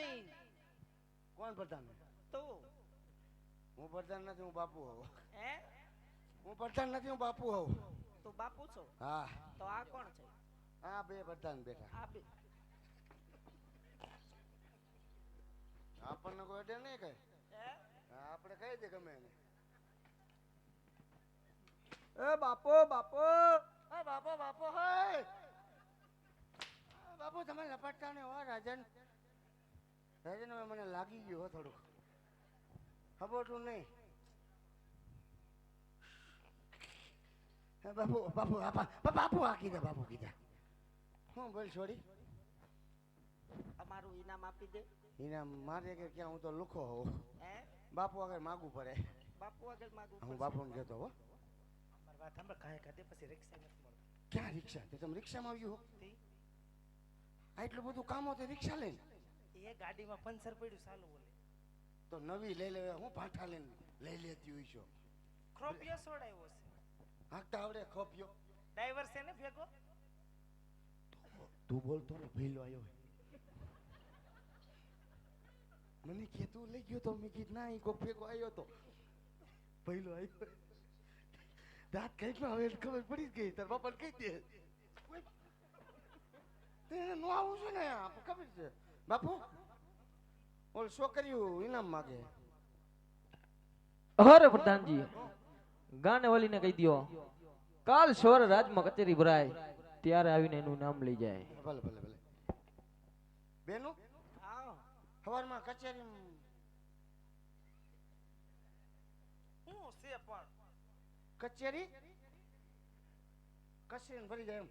પ્રધાનજી કોણ પ્રધાન? તું. હું પ્રધાન નથી હું બાપુ હોઉં. હે? હું પ્રધાન નથી હું બાપુ હોઉં. તું બાપુ છો? હા. તો આ કોણ છે? આ બે પ્રધાન બેઠા. આ બે. આપણને કોઈ અડે નહીં કઈ. આપણે કહી દે ગમે એને. એ બાપો બાપો. એ બાપો બાપો હે. બાપુ તમે લપટતા ને હો રાજન રાજન મને લાગી ગયું હો થોડુંક. ખબરતું નહીં. હે બાપુ બાપુ આપા બાપુ આ કીધા બાપુ કીધા. હું બોલ છોડી. અમારું ઇનામ આપી દે. એના મારે કે ક્યાં હું તો લુખો હોઉં. હે? બાપુ આગળ માગવું પડે. બાપુ આગળ માગું હું. બાપુને કહેતો હો. વાત સાંભળ કાંઈ કાઢે પછી રિક્ષા નથી મળતી. ક્યાં રિક્ષા? તે તમે રિક્ષામાં આવ્યું હો? આટલું એટલું બધું કામ હોય રિક્ષા લઈને. એ ગાડીમાં પંચર પડ્યું ચાલુ બોલે. તો નવી લઈ લે હું પાઠા લઈને લઈ લેતી હોય છો. ખોપિયો સોડાયો છે હાંકતા આવડે ખોપિયો? ડ્રાઈવર છે ને ભેગો? તું બોલ તો ભીલો આવ્યો મને કે તું લઈ ગયો તો? મેં કીધું ના એ કોક ભેગો આવ્યો તો. ભઈલો આવ્યો દાંત કઈ પણ હવે ખબર પડી જ ગઈ. તાર બાપા કહી દે. તે નો આવું છે ને ખબર છે. બાપુ ઓલ છોકરીઓ ઇનામ માગે. અરે પ્રધાનજી ગાને વાલીને કહી દ્યો કાલ સવારે રાજમાં કચેરી ભરાય ત્યારે આવીને એનું નામ લઈ જાય. ભલે ભલે ભલે. બેનું? હા સવારમાં કચેરી હું છે પણ? કચેરી? કચરીને ભરી જાય એમ.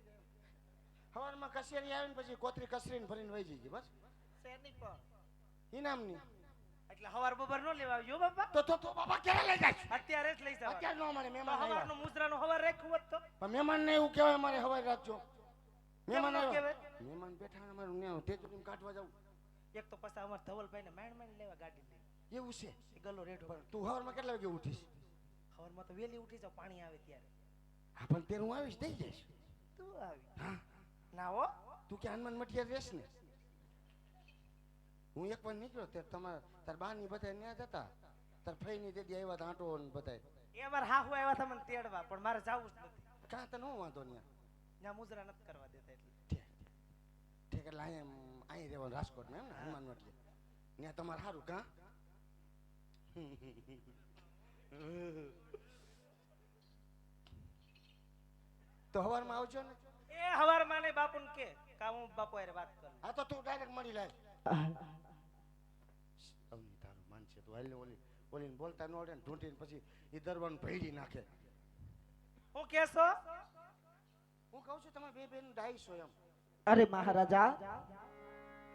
સવારમાં કચેરી આવીને પછી કોતરી કચરીને ભરીને વહી જઈ બસ. પણ? ઇનામની એટલે હવાર બપોર નો લેવા આવ્યો બાપા. તો તો તો બાપા ક્યારે લઈ જાય અત્યારે જ લઈ જાવ. અત્યારે નો મારે મહેમાન હવારનું આવ્યા. નો હવાર રાખવું હોત તો? પણ મહેમાનને એવું કહેવાય મારે હવાર રાખજો. મહેમાન આવ્યો. મહેમાન બેઠા ને અમારું ન્યા તેજડીને કાઢવા જાવ એક તો પાછા અમાર ધવલભાઈ ને માંડ માંડ લેવા ગાડી દે. એવું છે? ગલ્લો રેડો પણ તું સવારમાં કેટલા વાગે ઉઠીશ? હવારમાં તો વેલી ઉઠી જાવ પાણી આવે ત્યારે. હા પણ ત્યારે હું આવીશ દઈ જઈશ. તું આવી. હા. ના હો. તું કે હનુમાન મઠિયા રહેશ ને? હું એક વાર નીકળ્યો તે તમારા તાર બાની બધા ન્યા જતા. તાર ફઈની દેદી આવ્યા આંટો ને બધા એ વાર હાહુ આવ્યા હતા મને તેડવા પણ મારે જાવું જ નથી. કાં તને હું વાંધો ન્યા. ન્યા મુજરા નથી કરવા દેતા એટલે. ઠીક એટલે અહીંયા અહીં રહેવાનું રાજકોટમાં એમ ને હનુમાન એટલે ત્યાં તમારે સારું કાં? તો હવારમાં આવજો ને. એ હવાર ને બાપુ ને કે કા હું બાપુ હારે વાત કરું? હા તો તું ડાયરેક્ટ મળી લાય હાલ ઓલી ઓલીને બોલતા ન આવડે ને ઢૂંઢીને પછી એ દરવાન ભેડી નાખે. હું કેસો હું કહું છું તમે બે બેન ડાઈસો એમ. અરે મહારાજા.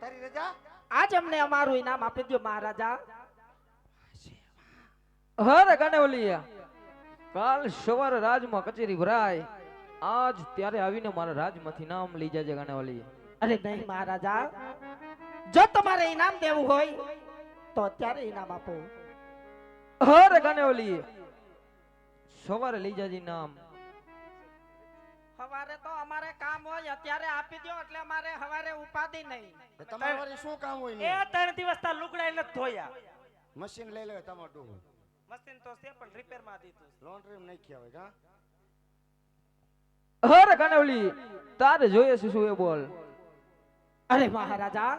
તારી રજા? આજ અમને અમારું ઇનામ આપી દો મહારાજા. અરે ગાને વાલી કાલ સવારે રાજમાં કચેરી ભરાય. આજ ત્યારે આવીને મારા રાજમાંથી નામ લઈ જાજે ગાને વાલી અરે નહીં મહારાજા. જો તમારે ઇનામ દેવું હોય તો અત્યારે ઇનામ આપો અરે ગાને ઓલી સવારે લઈ જાજી નામ. સવારે તો અમારે કામ હોય અત્યારે આપી દો એટલે અમારે હવારે ઉપાધિ નહીં. તમારે શું કામ હોય એ ત્રણ દિવસ તા લુગડા એને ધોયા. મશીન લઈ લે તમારું. ડોહું મશીન તો છે પણ રિપેરમાં દીધું લોન્ડ્રી માં નાખ્યા હોય અરે ગાને વાલી તારે જોઈએ છે શું એ બોલ. અરે મહારાજા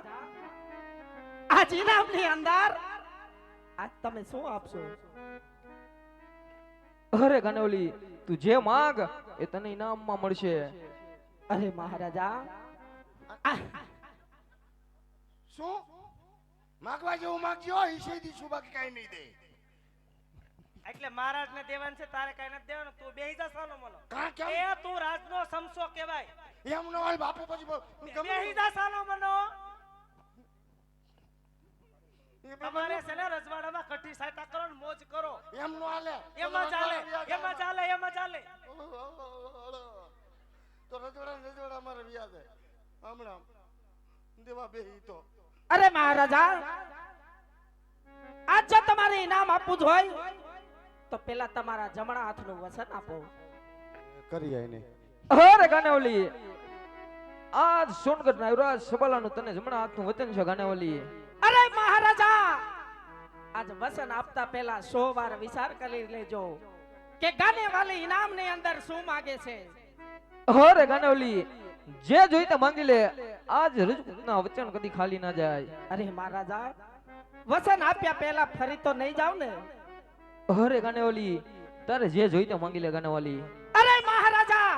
ઇનામની અંદર. આજ તમે શું આપશો? અરે ગાને તું જે માંગ એ તને ઇનામમાં મળશે. અરે મહારાજા. શું? માગવા જેવું માગજો હિસે દીશું બાકી કાંઈ નહીં દે. એટલે મહારાજ ને દેવાનું છે તારે કઈ નથી દેવાનું તું બેહી જા સાનો મનો કાં કેમ? એ તું રાજનો સમસો કહેવાય. એમ નો હોય બાપુ પછી બેહી જા સાનો મનો તમારે છે ને રજવાડામાં કઠી સાયટા કરો ને મોજ કરો. એમ નો હાલે એમાં ચાલે એમાં ચાલે એમાં ચાલે તો રજવાડા રજવાડા મારે વ્યાજે હમણાં. દેવા બે તો. અરે મહારાજા આજ જો તમારે ઇનામ આપવું જ હોય તો પેલા તમારા જમણા હાથનું વસન આપો. કરી જાય ને. અરે ગાનેવલી. આજ સોનગઢ ના યુવરાજ સબાલાનું તને જમણા હાથનું વચન છે ગાનેવલી. આજ વસન આપતા પહેલા સો વાર વિચાર કરી લેજો. કે ગાને વાલી ઇનામની અંદર શું માગે છે? અરે ગણવલી જે જોઈ તે માંગી લે. આજ રજપૂતના વચન કદી ખાલી ના જાય. અરે મહારાજા વચન આપ્યા પહેલા ફરી તો નહીં જાવ ને? હોરે ગણવલી તારે જે જોઈ તે માંગી લે ગણવલી અરે મહારાજા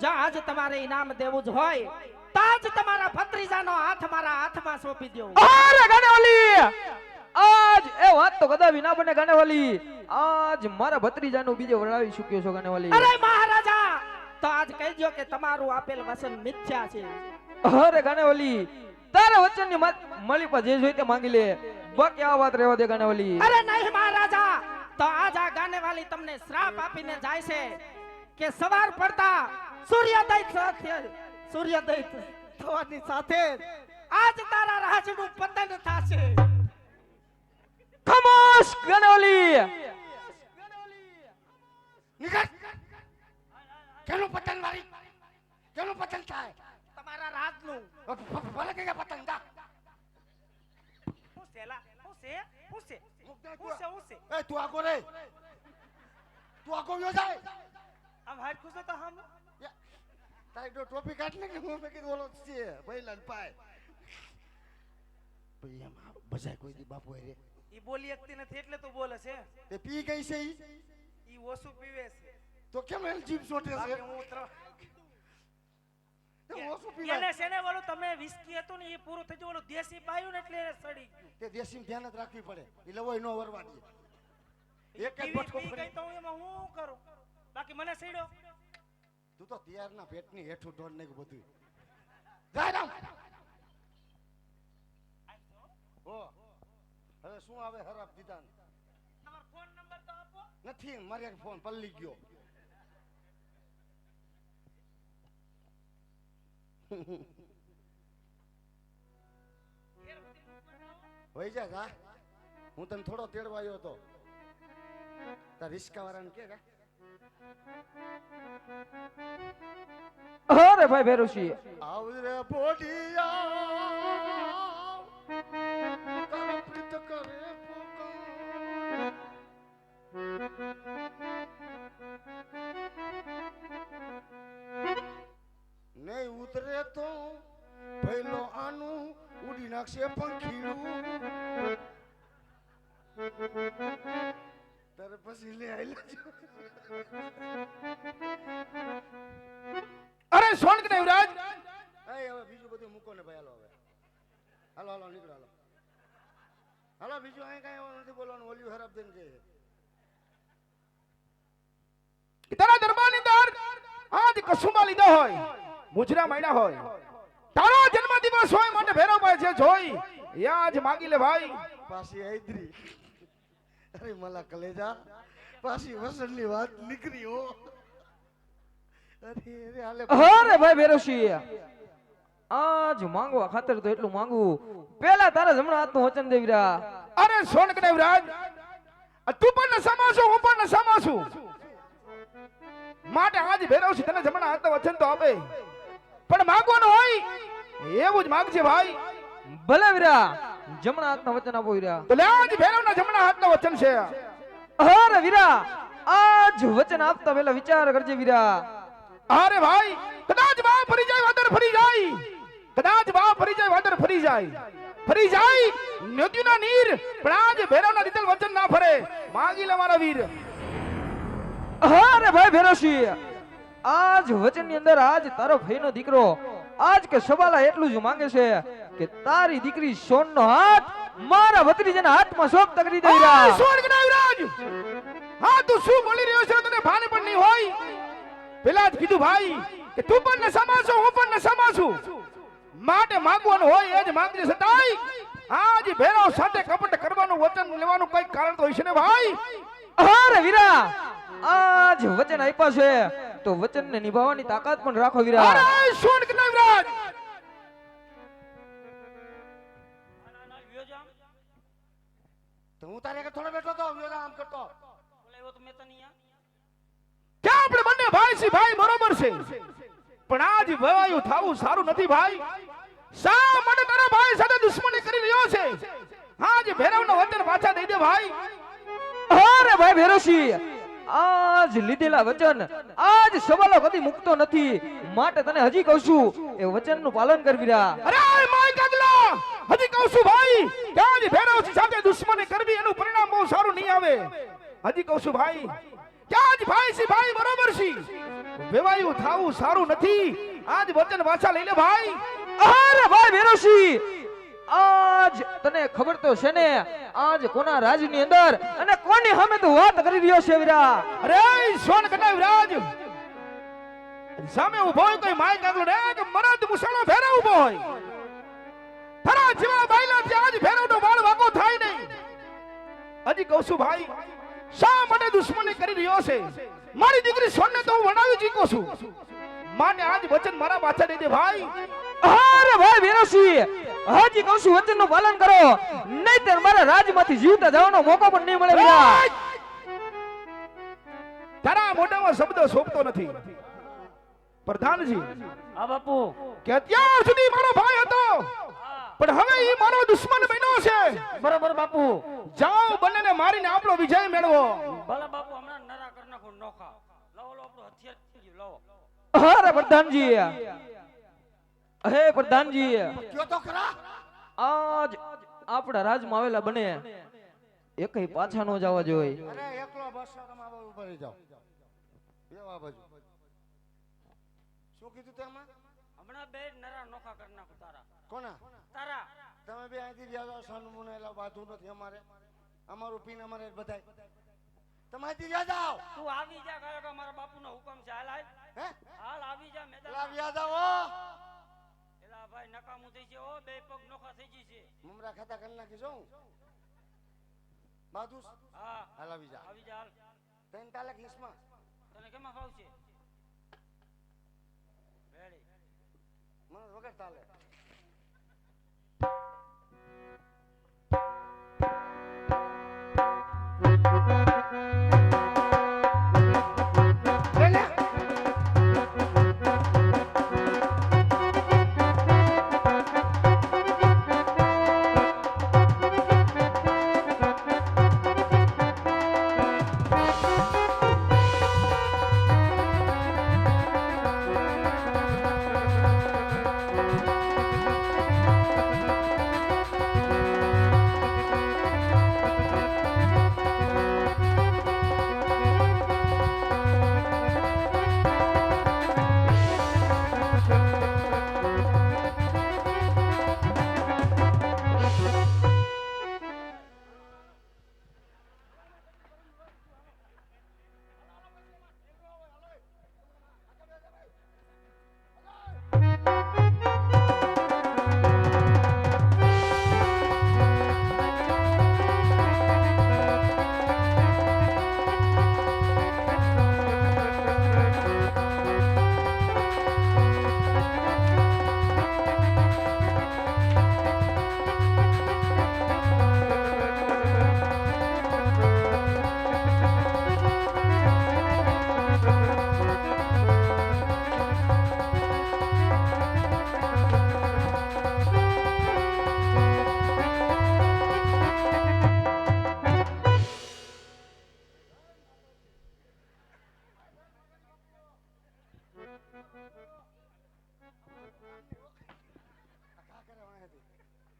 જ્યાં આજ તમારે ઇનામ દેવું જ હોય તાજ તમારા ભત્રીજાનો હાથ મારા હાથમાં સોંપી દો અરે ગાનેવાલી આજ એ વાત તો કદા વિના બને ગાનેવાલી. આજ મારા ભત્રીજાનું બીજે વળાવી ચૂક્યો છો ગાનેવાલી. અરે મહારાજા તો આજ કહી દો કે તમારું આપેલ વચન મિથ્યા છે. અરે ગાનેવાલી તારા વચનની મળી પર જે જોઈ તે માંગી લે. બાકી આ વાત રહેવા દે ગાનેવાલી. અરે નહીં મહારાજા તો આજ આ ગાને વાલી તમને શ્રાપ આપીને જાય છે કે સવાર પડતા સૂર્યોદય સાથે સૂર્યોદય થવાની સાથે આજ તારા રાજનું પતન થશે. ખમોશ ગાનેવાલી નીકળ કેનું પતંગ મારી કેનું પતંગ થાય તમારા રાજનું ભ- ભ- ભલે કે પતંગ દા લા? દે હું છે? હું છે? એ તું આગો રે તું આગો વ્યો જાય આમ હાથ ખુશો તો હમ તારી તો ટોપી કાઢ ને કે હું કીધું ઓલો છે ભઈલા ને પાય ભઈ એમ બજાય કોઈ દી બાપુ રે ઈ બોલી શકતી નથી એટલે તો બોલે છે. તે પી ગઈ છે ઈ? ઈ ઓછું પીવે છે. તો કેમ એલ જીભ સોટે છે હું એને સેને વાળો તમે વિસ્કી હતું ને એ પૂરું થઈ ગયું દેશી પાયું ને એટલે સડી ગયું. તે દેશી ધ્યાન જ રાખવી પડે. એટલે હોય નો વરવા દે. એક જ બટકો ગઈ તો હું એમાં હું કરું? બાકી મને સડ્યો તું તો તૈયારના પેટની હેઠું ઢોળ ને બધું જાય રામ ઓ હવે શું આવે હરાબ દીધા ફોન નંબર તો આપો. નથી મારે એક ફોન પલ્લી ગયો. હોય જા જા. હું તને થોડો તેડવા આવ્યો હતો. તાર રિસ્કા વાળાને કે કા? અરે ભાઈ ભેરુસી આવરે પોડિયા. નહીં ઉતરે તો પહેલો આનું ઉડી નાખશે પંખીડું. તારે પછી લે અરે સોન કે દેવરાજ એ હવે બીજું બધું મૂકો ને ભાઈ હાલો હવે. હાલો હાલો નીકળો હાલો. હાલો બીજું અહીં કઈ નથી બોલવાનું ઓલ્યું ખરાબ થઈને જાય તારા દરબારની અંદર આજ કસુંબા લીધા હોય મુજરા માંડ્યા હોય. તારો જન્મ દિવસ હોય માટે ભેરવભાઈ છે જોઈ. યાજ માગી લે ભાઈ. પાછી આઈદ્રી. અરે મલા કલેજા પાછી વસંતની વાત નીકળી હો. અરે અરે હાલે. અરે ભાઈ ભેરુસી આજ માંગવા ખાતર તો એટલું માંગુ. પેલા તારા જમણા હાથનું વચન દેવીરા અરે સોન કે દેવરાજ તું પણ નશામાં છું હું પણ નશામાં છું માટે આજ છે તને જમણા હાથ વચન તો આપે. પણ માંગવાનું હોય એવું જ માંગજે ભાઈ. ભલે વીરા જમણા હાથના વચન આપો વીરા. તો લે આજ ભેરવના જમણા હાથના વચન છે. અરે વીરા આજ વચન આપતા પહેલા વિચાર કરજે વીરા. અરે ભાઈ કદાચ બા ફરી જાય વાદર ફરી જાય. કદાચ બા ફરી જાય વાદર ફરી જાય. ફરી જાય નદીના નીર પણ આજ ભેરવના દીધેલ વચન ના ફરે. માગી લે મારા વીર. અરે ભાઈ ભેરવશી આજ વચનની અંદર આજ તારો ભાઈનો દીકરો આજ કે સવાલા એટલું જ માંગે છે કે તારી દીકરી સોનનો હાથ મારા ભત્રીજાના હાથમાં સોંપતા કરી દઈ રહ્યા વીરા સ્વર્ગ નાયરાજ હા તું શું બોલી રહ્યો છે? તને ભાન પણ નહીં હોય? પેલા જ કીધું ભાઈ કે તું પણ ને છો હું પણ ને છું માટે માંગવાનું હોય એ જ માંગજે સતાય. આજ ભેરો સાથે કપટ કરવાનું વચન લેવાનું કઈ કારણ તો હશે ને ભાઈ? અરે વીરા આજ વચન આપ્યા છે. તો વચનને નિભાવવાની તાકાત પણ રાખો વીરા. અરે સ્વર્ગ નાયરાજ તો હું તારે કે થોડો બેઠો તો વ્યોરા આમ કરતો. બોલાવ્યો તો મેં તને અહીંયા ક્યાં આપણે બંને ભાઈ છીએ ભાઈ બરોબર છે? પણ આજ ભવાયું થાવું સારું નથી ભાઈ. શા માટે તારા ભાઈ સાથે દુશ્મની કરી રહ્યો છે? પાછા દઈ દે ભાઈ. અરે ભાઈ ભેરોશી આજ લીધેલા વચન આજ સવાલો કદી મુકતો નથી. માટે તને હજી કહું છું એ વચનનું પાલન કરવી રહ્યા અરે માય કાગલો હજી કહું છું ભાઈ કે આજ ભેરવસી સાથે દુશ્મની કરવી એનું પરિણામ બહુ સારું નહીં આવે. હજી કહું છું ભાઈ કે જ ભાઈ સી ભાઈ બરોબર છી વેવાયું થાવું સારું નથી. આજ વચન વાચા લઈ લે ભાઈ. અરે ભાઈ વેરોશી આજ તને ખબર તો છે ને આજ કોના રાજની અંદર અને કોની સામે તું વાત કરી રહ્યો છે વીરા અરે સોન કટાવ રાજ સામે ઊભો હોય કોઈ માય કાગલો રે કે મરદ મુસાળો ફેરા ઊભો હોય. થરા જીવા બાયલા આજ ફેરવનો વાળ વાકો થાય નહીં. હજી કહું છું ભાઈ શા માટે દુશ્મની કરી રહ્યો છે? મારી દીકરી સોનને તો હું વણાવી ચૂક્યો છું. માને આજ વચન મારા પાછા દઈ દે ભાઈ. અરે ભાઈ ભેરોશી હાજી કહું છું વચનનું પાલન કરો. નહીતર મારા રાજમાંથી જીવતા જવાનો મોકો પણ નહીં મળે તારા મોઢામાં શબ્દ શોભતો નથી. પ્રધાનજી હા બાપુ. કે અત્યાર સુધી મારો ભાઈ હતો. પણ હવે ઈ મારો દુશ્મન બન્યો છે. બરાબર બાપુ. જાઓ બંનેને મારીને આપણો વિજય મેળવો. ભલે બાપુ હમણાં નરા કર નાખો નોખા લાવો લો આપણો હથિયાર લાવો. અરે પ્રધાનજી. હે પ્રધાનજી. કયો તો ખરા? આજ આપણા રાજમાં આવેલા બને. એકય પાછા ન જવા જોઈએ. અરે એકલો બસ તમે ઊભા જાઓ. બેવ બાજુ. શું કીધું તેમાં હમણાં બે નરા નોખા કરી નાખો તારા. કોના? તારા. તમે બે અહીંથી વ્યા જાઓ સાનું એટલે એલા બાધું નથી અમારે. અમારું પીન અમારે બધાય. તમે અહીંથી વ્યા જાઓ તું આવી જા કાયો કે મારા બાપુનો હુકમ છે. હાલ હે? હાલ આવી જા એલા મેદાન વ્યા જાઓ એલા ભાઈ નકામું થઈ છે ઓ બે પગ નોખા થઈ ગઈ છે. મમરા ખાતા કરી નાખી બાધુસ? હા. હાલ આવી જા. આવી જા હાલ. ત્રણ તાલક તને કેમાં ફાવશે? રેડી મને વગર તાલે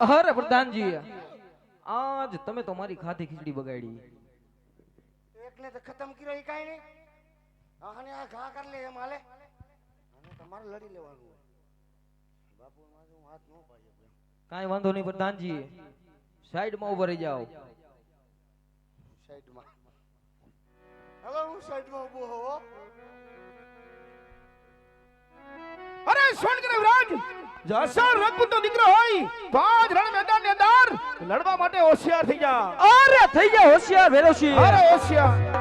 અરે પ્રધાનજી આજ તમે તો મારી ખાધી ખીચડી બગાડી. એકને તો ખતમ કર્યો એ કાંઈ નહીં. આને આ ઘા કરી લે એમ હાલે. અને તમારે લડી લેવાનું બાપુ મારે હાથ ન પાડ્યો કાઈ વાંધો નહીં પ્રધાનજી સાઈડમાં ઊભા રહી જાઓ. સાઈડમાં. હવે હું સાઈડમાં ઊભો હોવો અરે સોન કરે વિરાજ. જસર રઘુતો દીકરો હોય તો આજ રણ મેદાનની અંદર લડવા માટે હોશિયાર થઈ જા. અરે થઈ ગયા હોશિયાર વેરોશી અરે હોશિયાર.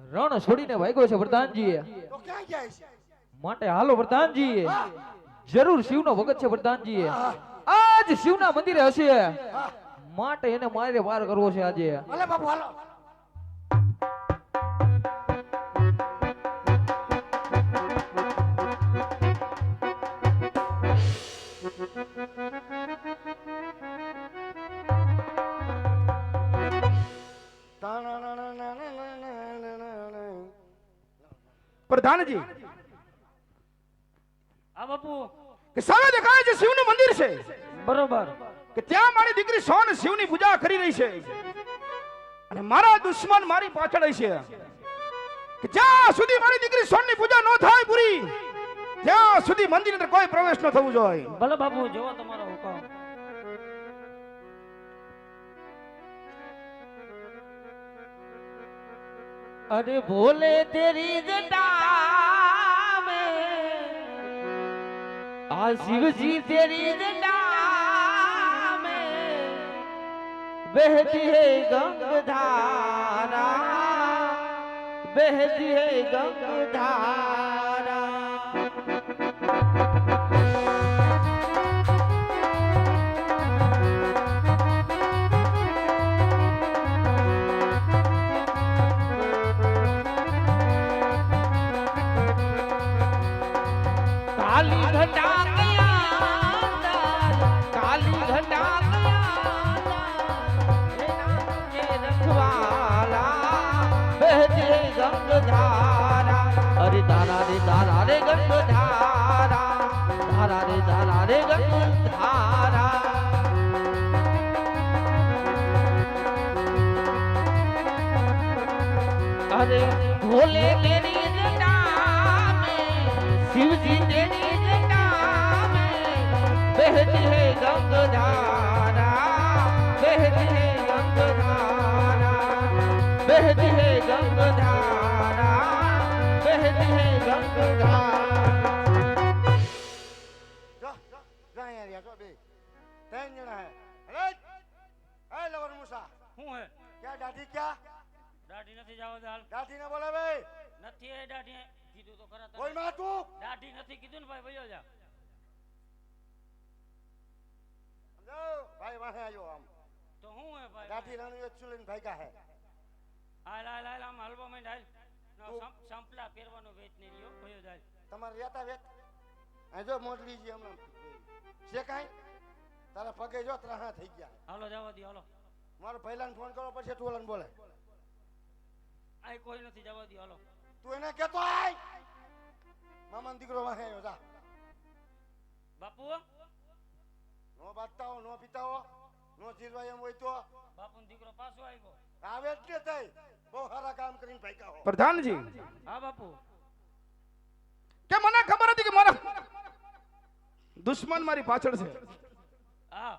રણ છોડીને વાગ્યો છે છે? માટે હાલો વરદાનજી જરૂર શિવનો ભગત છે વરદાનજી આજ શિવના મંદિરે હશે. માટે એને મારે વાર કરવો છે આજે. ભલે બાપુ હાલો. જાનજી હા બાપુ. કે સામે દેખાય છે શિવનું મંદિર છે. બરોબર. કે ત્યાં મારી દીકરી સોન શિવની પૂજા કરી રહી છે. અને મારા દુશ્મન મારી પાછળ છે કે જ્યાં સુધી મારી દીકરી સોનની પૂજા ન થાય પૂરી ત્યાં સુધી મંદિર અંદર કોઈ પ્રવેશ ન થવું જોઈએ. ભલે બાપુ જોવો તમારો હુકમ. અરે ભોલે તેરી જટા આ શિવજી તેરી જડા મેં બહેતી હે ગંગ ધારા બહેતી હે ગંગ ધારા. ભોલે તેરી જટામે શિવજી તેરી જટામે બહેતી હે ગંગધારા બહેતી હે ગંગધારા બહેતી હે ગંગધારા બહેતી હે ગંગધારા જો જો જો યાર જો બે ત્રણ જણા ક્યાં દાઢી ક્યાં દાઢી નથી જાવ દાલ દાઢી ને બોલાવે નથી એ દાઢી. કીધું તો ખરા કોઈ માં તું દાઢી નથી કીધું ને ભાઈ ભયો જા સમજો? ભાઈ વાહે આવ્યો આમ. તો હું હે ભાઈ? દાઢી રાણી ચૂલીને ભાગ્યા હે. હાલ હાલ હાલ આમ હલવા માંડ હાલ. સંપલા પહેરવાનો વેત નહીં રહ્યો ભયો જાય તમારે રહેતા વેત? અહીં જો મોટલી જી હમણાં. છે કાંઈ તારા પગે જો ત્રાહા થઈ ગયા. હાલો જવા દો હાલો. મારો પહેલાને ફોન કરો પછી તું બોલે આય કોઈ નથી જવા દો હાલો. તું એને કહેતો આય! મામાનો દીકરો વાહે આવ્યો જા. બાપુ? નો બાતાઓ નો પીતા નો જીરવાય એમ હોય તો. બાપુ દીકરો પાછો આવ્યો આવે એટલે તઈ. બહુ સારા કામ કરીને ભાઈકા હો. પ્રધાનજી. હા બાપુ. કે મને ખબર હતી કે મારા દુશ્મન મારી પાછળ છે. હા.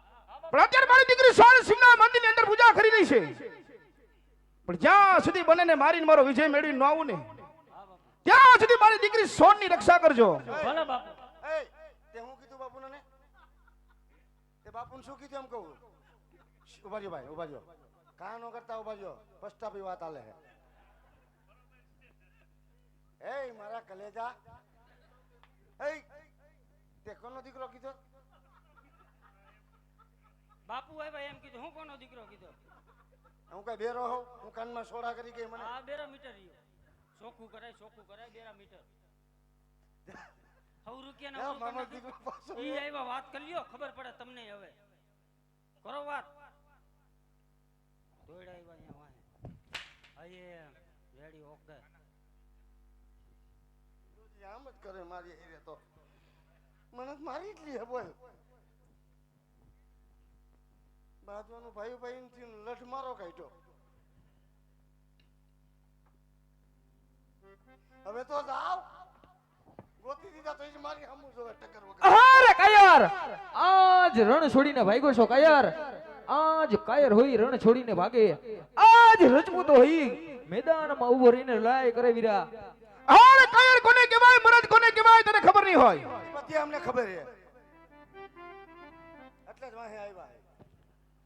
પણ અત્યારે મારી દીકરી સોન શિવના મંદિરની અંદર પૂજા કરી રહી છે. પણ જ્યાં સુધી બને ને મારીને મારો વિજય મેળવી ન આવું ને ત્યાં સુધી મારી દીકરી સોનની રક્ષા કરજો. ભલે બાપુ. એ તે હું કીધું બાપુને ને? તે બાપુને શું કીધું એમ કહું? ઊભા રહ્યો ભાઈ ઊભા રહ્યો. કાં નો કરતા ઊભા રહ્યો? પસ્તાપી વાત આલે હે એ મારા કલેજા. એ તે કોનો દીકરો કીધો? બાપુ આવ્યા એમ કીધું. હું કોનો દીકરો કીધો? હું કઈ બેરો હો હું કાનમાં સોડા કરી ગઈ મને? આ બેરા મીટર રહ્યો. ચોખ્ખું કરાય ચોખ્ખું કરાય બેરા મીટર. હવ રૂકિયા એ મામા દીકરો પાછો ઈ આવ્યા વાત કરી લ્યો ખબર પડે તમને હવે. કરો વાત. દોડ્યા આવ્યા અહીંયા વાહે. હયે રેડી ઓકે. આમ જ કરે મારી હેરે તો. મને મારી જ લે બોલ. બાજવાનું ભાઈ ભાઈ થી લઠ મારો કાઢ્યો. હવે તો જાવ ગોતી દીધા તો મારી હમું જોવે ટક્કર વગર. અરે કાયર! આજ રણ છોડીને ભાગ્યો છો કાયર! આજ કાયર હોય રણ છોડીને ભાગે. આજ રજપૂતો હોય મેદાનમાં ઊભો રહીને લાય કરે વીરા. અરે કાયર કોને કહેવાય મરદ કોને કહેવાય તને ખબર નહીં હોય. બધી અમને ખબર છે એટલે જ વાહે આવ્યા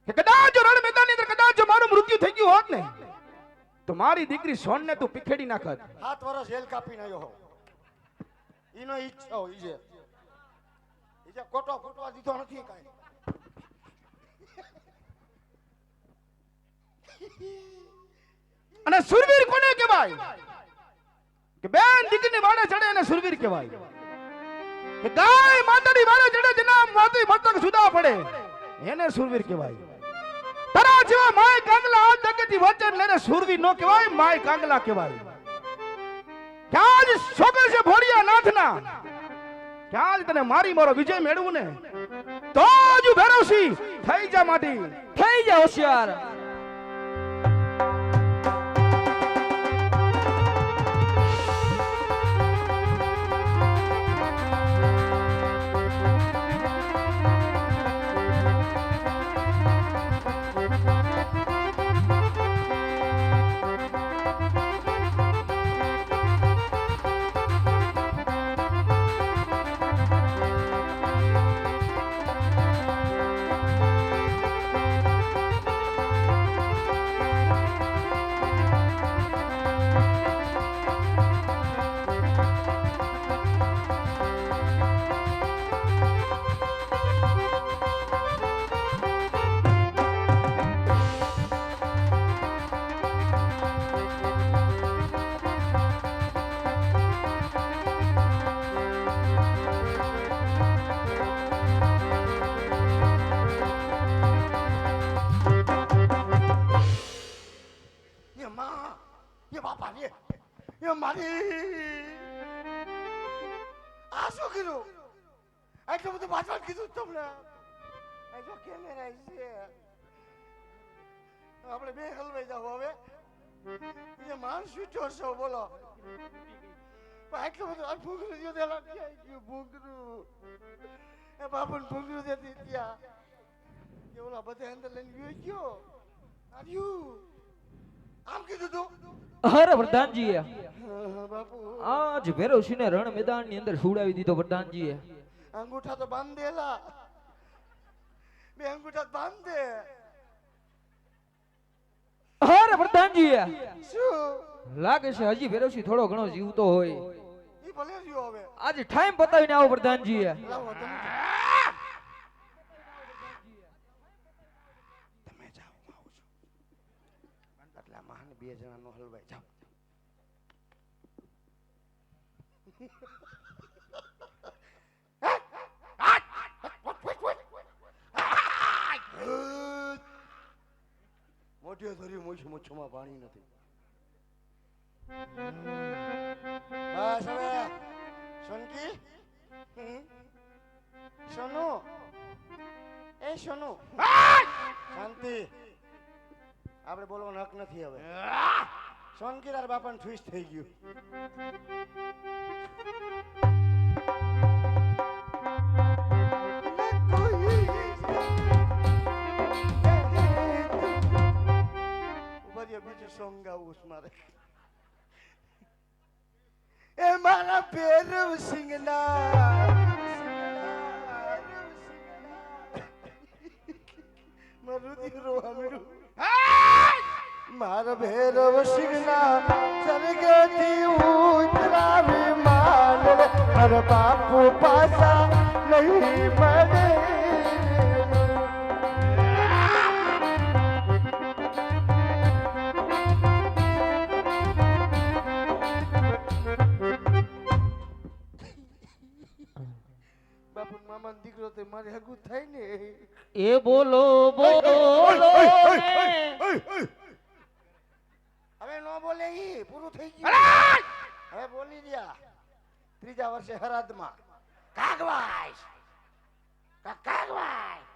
કે કદાચ રણ મેદાનની અંદર કદાચ મારું મૃત્યુ થઈ ગયું હોત ને તો મારી દીકરી સોનને તું પીખેડી નાખત. સાત વર્ષ જેલ કાપીને આવ્યો હો ઈનો ઈચ્છા ઈજે. ઈજે કોટો ફૂટવા દીધો નથી કાઈ. અને સુરવીર કોને કહેવાય? કે બેન દીકરીને વાડે ચડે એને સુરવીર કહેવાય. કે ગાય માતાની વાડે ચડે જેના માતી મતક સુદા પડે એને સુરવીર કહેવાય. તારા જેવા માય કાંગલા આ જગતથી વચન લઈને સુરવી નો કહેવાય, માય કાંગલા કહેવાય. ક્યાં જ છોકર છે ભોળિયા નાથના? ક્યાં જ તને મારી મારો વિજય મેળવું ને? તો જ હું થઈ જા માટી. થઈ જા હોશિયાર. એ મારી આ શું કીધું આટલું બધું પાછળ કીધું તમને આ જો કેમેરા છે આપણે બે હલવાઈ જાવ હવે એ માન છૂટ્યો છો બોલો પણ આટલું બધું આ ભૂંગળું જો દેલા ક્યાં ગયું ભૂંગળું એ બાપુ ભૂંગળું દેતી ત્યાં કે ઓલા બધા અંદર લઈને ગયો ગયો આર્યું આમ કીધું તું? અરે આજ ભેરવસિંહને રણ મેદાનની અંદર સુડાવી દીધો પ્રધાનજીએ અંગૂઠા તો બાંધેલા. બે અંગૂઠા બાંધે. અરે પ્રધાનજીએ શું? લાગે છે હજી ભેરવસિંહ થોડો ઘણો જીવતો હોય. ઈ ભલે રહ્યો હવે. આજે ટાઈમ બતાવીને આવો લાવો તમે જાઓ હું આવું છું એટલે આ મહાન બે જણાનો હલવાઈ જાઓ મોઢે ધર્યું મૂછ મૂછમાં પાણી નથી બસ હવે સોનકી હમ. સોનુ એ સોનુ શાંતિ આપણે બોલવાનો હક નથી હવે. સોનકીદાર બાપાને ટ્વિસ્ટ થઈ ગયું. બીજું સોંગ ગાવું મારે. એ મારા ભેરવ સિંગના મારું દીકરો આમરું મારા ભેરવ સિંગના સ્વર્ગથી ઉતરાવી માન બાપુ પાસા નહીં મળે બાપુ દીકરો તે મારે હગું થાય ને. એ બોલો બોલો હવે નો બોલે ઈ પૂરું થઈ ગયું. હવે બોલી રહ્યા. ત્રીજા વર્ષે હરાદમાં. કાગવાય કા- કાગવાસ.